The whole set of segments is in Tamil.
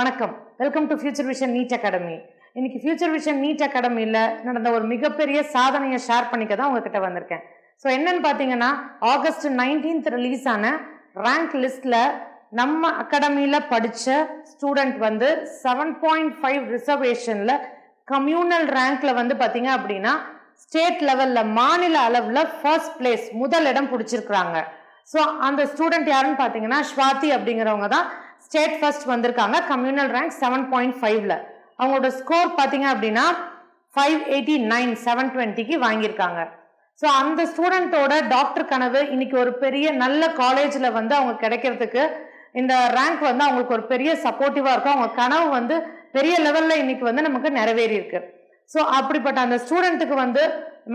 வணக்கம். Welcome to future vision NEET academy இன்னைக்கு ஃபியூச்சர் விஷன் நீட் அகாடமியில் நடந்த ஒரு மிகப்பெரிய சாதனையை ஷேர் பண்ணிக்க தான் உங்ககிட்ட வந்திருக்கேன். ஸோ என்னன்னு பார்த்தீங்கன்னா ஆகஸ்ட் நைன்டீன்த் ரிலீஸ் ஆன ரேங்க் லிஸ்ட்டில் நம்ம அகாடமியில் படித்த ஸ்டூடெண்ட் வந்து செவன் பாயிண்ட் ஃபைவ் ரிசர்வேஷனில் கம்யூனல் ரேங்க்ல வந்து பார்த்தீங்க அப்படின்னா ஸ்டேட் லெவலில் மாநில அளவில் ஃபர்ஸ்ட் பிளேஸ் முதல் இடம் பிடிச்சிருக்கிறாங்க. ஸோ அந்த ஸ்டூடெண்ட் யாருன்னு பார்த்தீங்கன்னா ஸ்வாதி அப்படிங்கிறவங்க தான் ஸ்டேட் ஃபர்ஸ்ட் வந்திருக்காங்க. கம்யூனல் ரேங்க் செவன் பாயிண்ட் ஃபைவ்ல அவங்களோட ஸ்கோர் பார்த்தீங்க அப்படின்னா ஃபைவ் எயிட்டி நைன் செவன் டுவெண்ட்டிக்கு வாங்கியிருக்காங்க. ஸோ அந்த ஸ்டூடெண்ட்டோட டாக்டர் கனவு இன்னைக்கு ஒரு பெரிய நல்ல காலேஜில் வந்து அவங்க கிடைக்கிறதுக்கு இந்த ரேங்க் வந்து அவங்களுக்கு ஒரு பெரிய சப்போர்ட்டிவாக இருக்கும். அவங்க கனவு வந்து பெரிய லெவலில் இன்னைக்கு வந்து நமக்கு நிறைவேறி இருக்கு ஸோ அப்படிப்பட்ட அந்த ஸ்டூடெண்ட்டுக்கு வந்து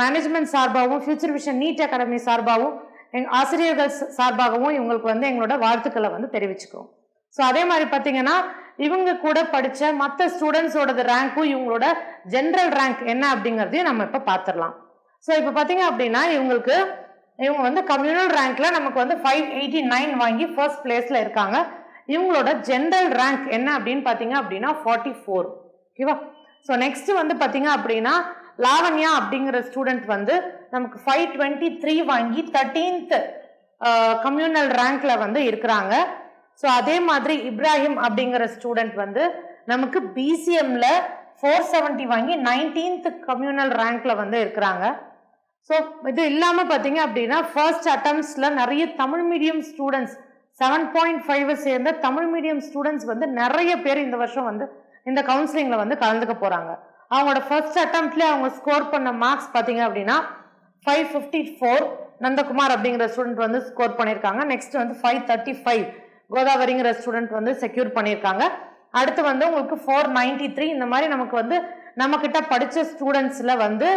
மேனேஜ்மெண்ட் சார்பாகவும் ஃபியூச்சர் விஷன் நீட் அகாடமி சார்பாகவும் எங் ஆசிரியர்கள் சார்பாகவும் இவங்களுக்கு வந்து எங்களோட வாழ்த்துக்களை வந்து தெரிவிச்சுக்கிறோம் ஸோ அதே மாதிரி பார்த்தீங்கன்னா இவங்க கூட படித்த மற்ற ஸ்டூடெண்ட்ஸோடது ரேங்க்கும் இவங்களோட ஜென்ரல் ரேங்க் என்ன அப்படிங்கிறதையும் நம்ம இப்போ பார்த்துடலாம். ஸோ இப்போ பார்த்தீங்க அப்படின்னா இவங்களுக்கு இவங்க வந்து கம்யூனல் ரேங்க்ல நமக்கு வந்து ஃபைவ் எயிட்டி நைன் வாங்கி ஃபர்ஸ்ட் பிளேஸ்ல இருக்காங்க. இவங்களோட ஜென்ரல் ரேங்க் என்ன அப்படின்னு பார்த்தீங்க அப்படின்னா ஃபார்ட்டி ஃபோர் ஓகேவா ஸோ நெக்ஸ்ட் வந்து பார்த்தீங்க அப்படின்னா லாவண்யா அப்படிங்கிற ஸ்டூடெண்ட் வந்து நமக்கு ஃபைவ் டுவெண்ட்டி த்ரீ வாங்கி தேர்ட்டீன்த் கம்யூனல் ரேங்க்ல வந்து இருக்கிறாங்க. ஸோ அதே மாதிரி இப்ராஹிம் அப்படிங்கிற ஸ்டூடெண்ட் வந்து நமக்கு பிசிஎம்ல ஃபோர் செவன்ட்டி வாங்கி நைன்டீன்த் கம்யூனல் ரேங்க்ல வந்து இருக்கிறாங்க. ஸோ இது இல்லாமல் பார்த்தீங்க அப்படின்னா ஃபர்ஸ்ட் அட்டம்ப்ட்ஸில் நிறைய Tamil medium students seven point five சேர்ந்த தமிழ் மீடியம் ஸ்டூடெண்ட்ஸ் வந்து நிறைய பேர் இந்த வருஷம் வந்து இந்த கவுன்சிலிங்கில் வந்து கலந்துக்க போகிறாங்க அவங்களோட ஃபர்ஸ்ட் அட்டம்ப்ட்லேயே அவங்க ஸ்கோர் பண்ண மார்க்ஸ் பார்த்தீங்க அப்படின்னா ஃபைவ் ஃபிஃப்டி ஃபோர் நந்தகுமார் அப்படிங்கிற ஸ்டூடெண்ட் வந்து ஸ்கோர் பண்ணியிருக்காங்க. நெக்ஸ்ட் வந்து ஃபைவ் தேர்ட்டி ஃபைவ் கோதாவரிங்கிற ஸ்டூடெண்ட் வந்து செக்யூர் பண்ணியிருக்காங்க. அடுத்து வந்து உங்களுக்கு ஃபோர் நைன்டி த்ரீ இந்த மாதிரி நமக்கு வந்து நம்மக்கிட்ட படித்த ஸ்டூடெண்ட்ஸில் வந்து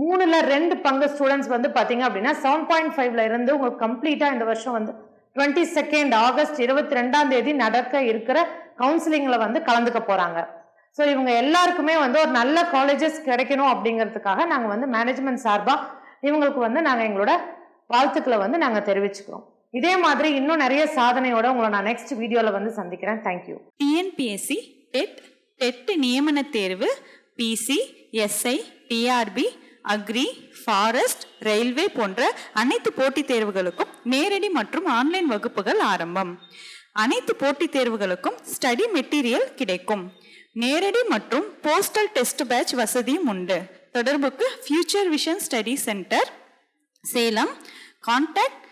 மூணுல ரெண்டு பங்கு ஸ்டூடெண்ட்ஸ் வந்து பார்த்தீங்க அப்படின்னா செவன் பாயிண்ட் ஃபைவ்ல இருந்து உங்களுக்கு கம்ப்ளீட்டாக இந்த வருஷம் வந்து டுவெண்ட்டி செகண்ட் ஆகஸ்ட் இருபத்தி ரெண்டாம் தேதி நடக்க இருக்கிற கவுன்சிலிங்கில் வந்து கலந்துக்க போகிறாங்க ஸோ இவங்க எல்லாருக்குமே வந்து ஒரு நல்ல காலேஜஸ் கிடைக்கணும் அப்படிங்கிறதுக்காக நாங்கள் வந்து மேனேஜ்மெண்ட் சார்பாக இவங்களுக்கு வந்து நாங்கள் எங்களோட வாழ்த்துக்களை வந்து நாங்கள் தெரிவிச்சுக்கிறோம். இதே மாதிரி இன்னும் நிறைய சாதனையோட உங்களை நான் நெக்ஸ்ட் வீடியோவில் வந்து சந்திக்கிறேன். தேங்க்யூ டிஎன்பிஎஸ்சி டெட் டெட் நியமன தேர்வு PC SI TRB agri forest railway போன்ற அனைத்து போட்டித் தேர்வுகளுக்கும் நேரடி மற்றும் ஆன்லைன் வகுப்புகள் ஆரம்பம். அனைத்து போட்டித் தேர்வுகளுக்கும் ஸ்டடி மெட்டீரியல் கிடைக்கும். நேரடி மற்றும் போஸ்டல் டெஸ்ட் பேட்ச் வசதியும் உண்டு. தொடர்புக்கு future vision study centre Salem. Contact